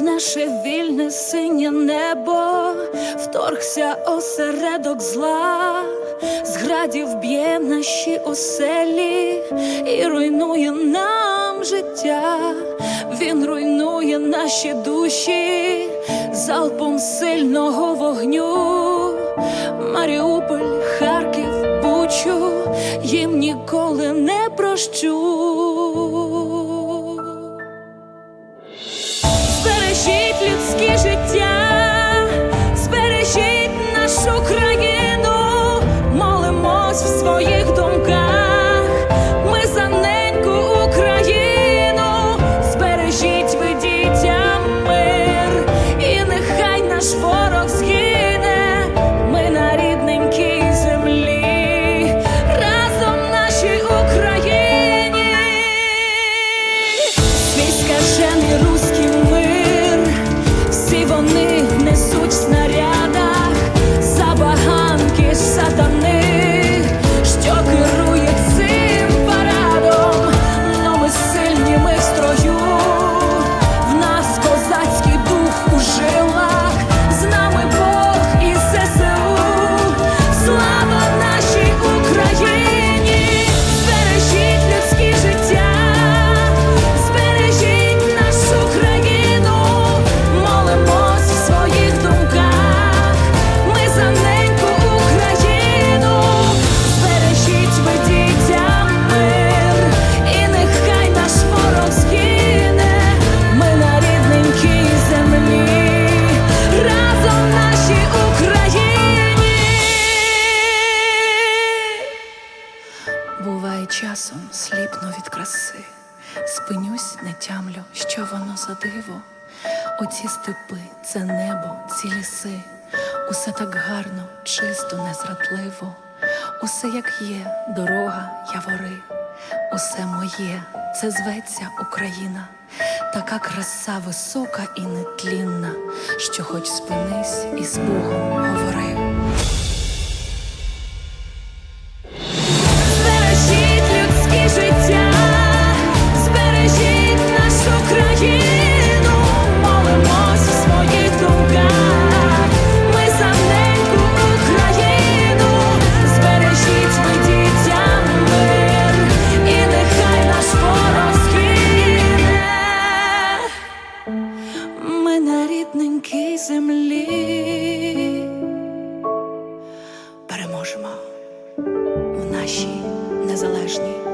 наше вільне синє небо, вторгся осередок зла, з градів б'є наші оселі і руйнує нам життя, він руйнує наші душі залпом сильного вогню. Маріуполь, Харків, Бучу, їм ніколи не прощу. For w swoje Буває часом сліпну від краси, спинюсь, не тямлю, що воно за диво. Оці степи, це небо, ці ліси, усе так гарно, чисто, незрадливо, усе як є, дорога, явори, усе моє, це зветься Україна, така краса висока і нетлінна, що хоч спинись і з Богом говори. Землі. Переможемо в нашій незалежній